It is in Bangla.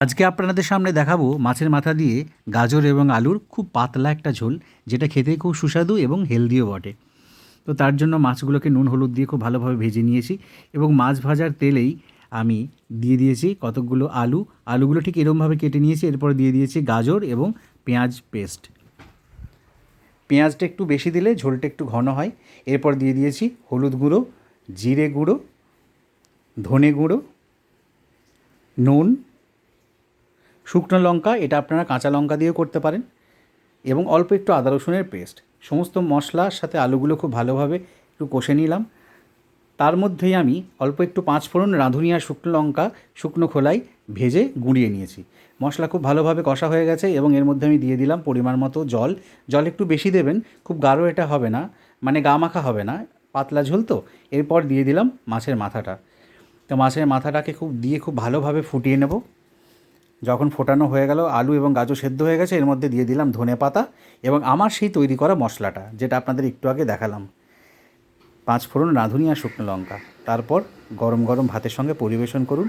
আজকে আপনাদের সামনে দেখাবো মাছের মাথা দিয়ে গাজর এবং আলুর খুব পাতলা একটা ঝোল, যেটা খেতে খুব সুস্বাদু এবং হেলদিও বটে। তো তার জন্য মাছগুলোকে নুন, হলুদ দিয়ে খুব ভালোভাবে ভেজে নিয়েছি এবং মাছ ভাজার তেলেই আমি দিয়ে দিয়েছি কতকগুলো আলু। আলুগুলো ঠিক এরমভাবে কেটে নিয়েছি, এরপর দিয়ে দিয়েছি গাজর এবং পেঁয়াজ পেস্ট। পেঁয়াজটা একটু বেশি দিলে ঝোলটা একটু ঘন হয়। এরপর দিয়ে দিয়েছি হলুদ গুঁড়ো, জিরে গুঁড়ো, ধনে গুঁড়ো, নুন শুকনো লঙ্কা, এটা আপনারা কাঁচা লঙ্কা দিয়েও করতে পারেন। এবং অল্প একটু আদা রসুনের পেস্ট। সমস্ত মশলার সাথে আলুগুলো খুব ভালোভাবে একটু কষে নিলাম। তার মধ্যেই আমি অল্প একটু পাঁচ ফোড়ন রাঁধুনি আর শুকনো লঙ্কা, শুকনো খোলাই ভেজে গুঁড়িয়ে নিয়েছি। মশলা খুব ভালোভাবে কষা হয়ে গেছে এবং এর মধ্যে আমি দিয়ে দিলাম পরিমাণ মতো জল। জল একটু বেশি দেবেন, খুব গাঢ় এটা হবে না মানে গা মাখা হবে না, পাতলা ঝোল তো। এরপর দিয়ে দিলাম মাছের মাথাটা। তো মাছের মাথাটাকে খুব দিয়ে খুব ভালোভাবে ফুটিয়ে নেব। যখন ফোটানো হয়ে গেল, আলু এবং গাজর সেদ্ধ হয়ে গেছে, এর মধ্যে দিয়ে দিলাম ধনে পাতা এবং আমার সেই তৈরি করা মশলাটা, যেটা আপনাদের একটু আগে দেখালাম। পাঁচ ফোড়ন রাঁধুনি আর শুকনো লঙ্কা। তারপর গরম গরম ভাতের সঙ্গে পরিবেশন করুন।